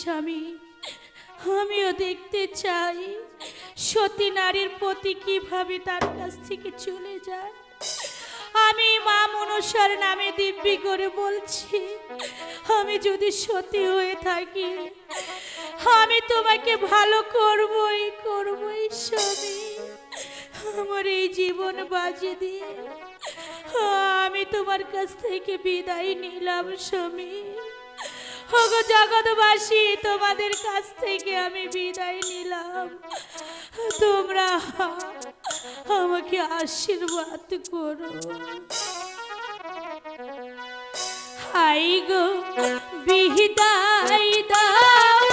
স্বামী। আমিও দেখতে চাই। সতী নারীর প্রতি কীভাবে তার কাছ থেকে চলে যায়? আমি মা মনসার নামে দিব্যি করে বলছি, আমি যদি সতী হয়ে থাকি, আমি তোমাকে ভালো করবই করবই স্বামী। আমার এই জীবন বাজি দিয়ে আমি তোমার কাছ থেকে বিদায় নিলাম স্বামী। ওগো জগৎবাসী, তোমাদের কাছ থেকে আমি বিদায় নিলাম। তোমরা আমাকে আশীর্বাদ করো। হাই গো বিদায় দাও